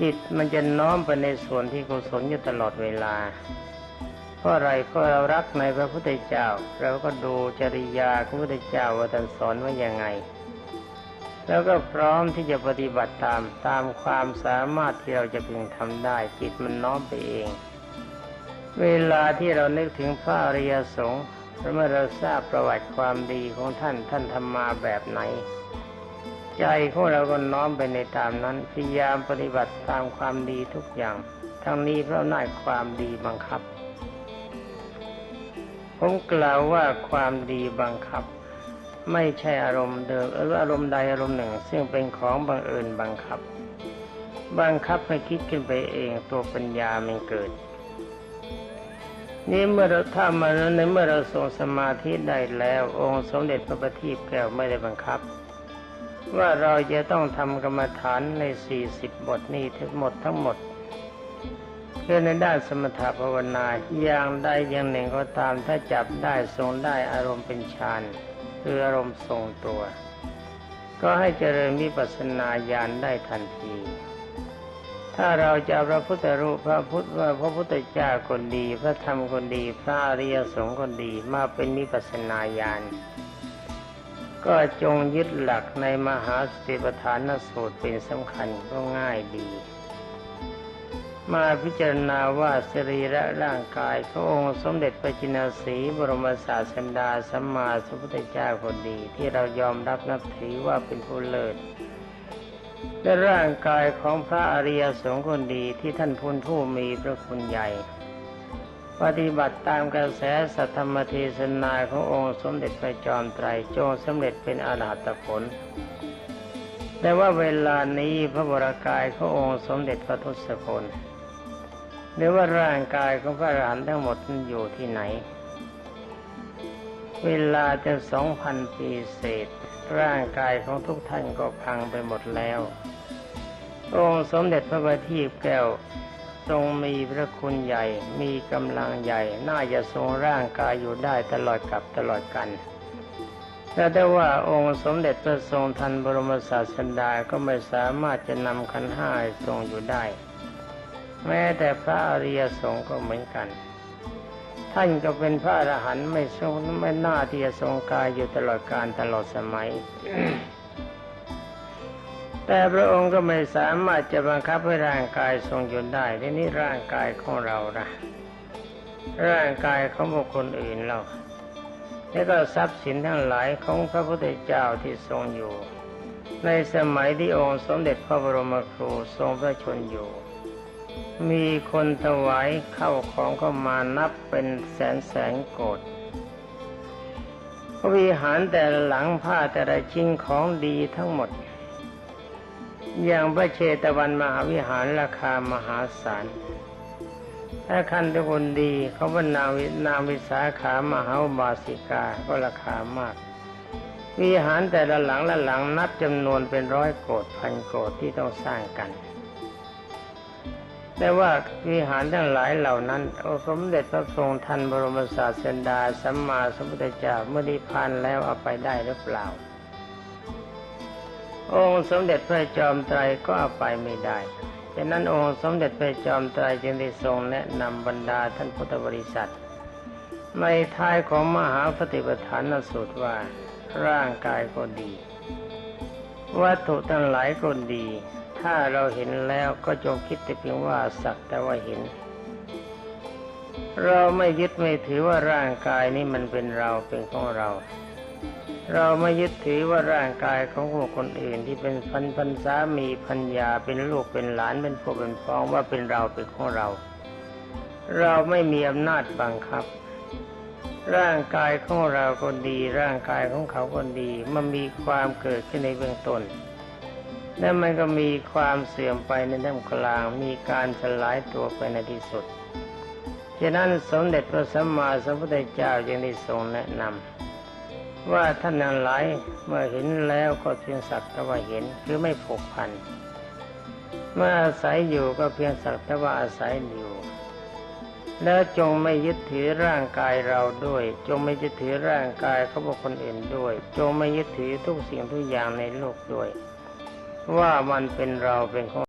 จิตมันจะน้อมไปในส่วนที่กุศลอยู่ตลอดเวลา เพราะอะไรก็เรารักในพระพุทธเจ้า เราก็ดูจริยาของพระพุทธเจ้าว่าท่านสอนว่ายังไง แล้วก็พร้อมที่จะปฏิบัติตามตามความสามารถที่เราจะพึงทำได้ จิตมันน้อมไปเอง เวลาที่เรานึกถึงพระอริยสงฆ์เมื่อเราทราบประวัติความดีของท่านท่านทำมาแบบไหน ใจของเราก็น้อมไปในตามนั้นพยายามปฏิบัติตามความดีทุกอย่าง ทั้งนี้เพราะน่ายความดีบังคับ ผมกล่าวว่าความดีบังคับ ไม่ใช่อารมณ์เดิมหรืออารมณ์ใดอารมณ์หนึ่ง ซึ่งเป็นของบังเอิญบังคับ บังคับให้คิดขึ้นไปเองตัวปัญญามันเกิดนี่เมื่อเราถ้ามาในเมื่อเราทรงสมาธิได้แล้ว องค์สมเด็จพระบัณฑิตแก้วไม่ได้บังคับ ว่าเราจะต้องทำกรรมฐานใน 40 บทนี้ทั้งหมดทั้งหมดเพื่อในด้านสมถภาวนาอย่างใดอย่างหนึ่งก็ตามถ้าจับได้ทรงได้อารมณ์เป็นฌานคืออารมณ์ทรงตัว ก็ให้เจริญวิปัสสนาญาณได้ทันที ถ้าเราจะพระพุทธรูปพระพุทธว่าพระพุทธเจ้าคนดี พระธรรมคนดี พระอริยสงฆ์คนดีมาเป็นวิปัสสนาญาณ ก็จงยึดหลักในมหาสติปัฏฐานสูตรเป็นสำคัญก็ง่ายดี มาพิจารณาว่าสรีระร่างกายขององค์สมเด็จพระจินสีบรมศาสดาสัมมาสัมพุทธเจ้าคนดี ที่เรายอมรับนับถือว่าเป็นผู้เลิศและร่างกายของพระอริยสงฆ์คนดีที่ท่านพุนผู้มีพระคุณใหญ่ ปฏิบัติตามกระแสสัทธรรมเทศนาขององค์สมเด็จพระจอมไตรจงสำเร็จเป็นอรหัตผล แต่ว่าเวลานี้พระบรากายขององค์สมเด็จพระทศพลหรือว่าร่างกายของพระอรหันต์ทั้งหมดนั้นอยู่ที่ไหน เวลาจะสองพันปีเศษ ร่างกายของทุกท่านก็พังไปหมดแล้ว องค์สมเด็จพระบัณฑิตแก้ว ทรงมีพระคุณใหญ่ มีกำลังใหญ่ น่าจะทรงร่างกายอยู่ได้ตลอดกับตลอดกันแต่ได้ว่าองค์สมเด็จพระทรงทันบรมศาสดาก็ไม่สามารถจะนำขันห้าให้ทรงอยู่ได้ แม้แต่พระอริยสงฆ์ก็เหมือนกัน ท่านก็เป็นพระอรหันต์ไม่ทรงไม่น่าที่จะทรงกายอยู่ตลอดกาลตลอดสมัย แต่พระองค์ก็ไม่สามารถจะบังคับให้ร่างกายทรงอยู่ได้ทีนี้ร่างกายของเรานะร่างกายของบุคคลอื่นเราแล้วก็ทรัพย์สินทั้งหลายของพระพุทธเจ้าที่ทรงอยู่ ในสมัยที่องค์สมเด็จพระบรมครูทรงพระชนอยู่ มีคนถวายเข้าของเข้ามานับเป็นแสนแสนโกดพระวิหารแต่หลังผ้าแต่ละชิ้นของดีทั้งหมด อย่างพระเชตวันมหาวิหารราคามหาศาลถ้าคันทุกคนดีเขาว่านาวินาวิสาขามหาบาสิกาก็ราคามาก วิหารแต่ละหลังละหลังนับจำนวนเป็นร้อยโกดพันโกดที่ต้องสร้างกัน แต่ว่าวิหารทั้งหลายเหล่านั้นองสมเด็จพระทรงทันบรมศาสดาสัมมาสัมพุทธเจ้าเมื่อนิพานแล้วเอาไปได้หรือเปล่า องค์สมเด็จพระจอมไตรก็เอาไปไม่ได้ฉะนั้นองค์สมเด็จพระจอมไตรจึงได้ทรงแนะนำบรรดาท่านพุทธบริษัท ในท้ายของมหาปฏิปทานสูตรว่าร่างกายก็ดี วัตถุทั้งหลายก็ดี ถ้าเราเห็นแล้วก็จงคิดแต่เพียงว่าสักแต่ว่าเห็น เราไม่ยึดไม่ถือว่าร่างกายนี้มันเป็นเราเป็นของเรา เราไม่ยึดถือว่าร่างกายของบุคคนอื่นที่เป็นพันพันสามีพันยาเป็นลูกเป็นหลานเป็นพ่อเป็นพ้องว่าเป็นเราเป็นของเรา เราไม่มีอำนาจบังคับ ร่างกายของเราคนดี ร่างกายของเขาคนดีมันมีความเกิดขึ้นในเบื้องต้นและมันก็มีความเสื่อมไปในท่ามกลาง มีการสลายตัวไปในที่สุดฉะนั้นสมเด็จพระสัมมาสัมพุทธเจ้าจึงได้ทรงแนะนำ ว่าท่านนั้นหลายเมื่อเห็นแล้วก็เพียงสักแต่ว่าเห็นคือไม่ผูกพัน เมื่ออาศัยอยู่ก็เพียงสักแต่ว่าอาศัยอยู่แล้วจงไม่ยึดถือร่างกายเราด้วย จงไม่ยึดถือร่างกายเของบุคคลอื่นด้วย จงไม่ยึดถือทุกสิ่งทุกอย่างในโลกด้วย ว่ามันเป็นเราเป็นของ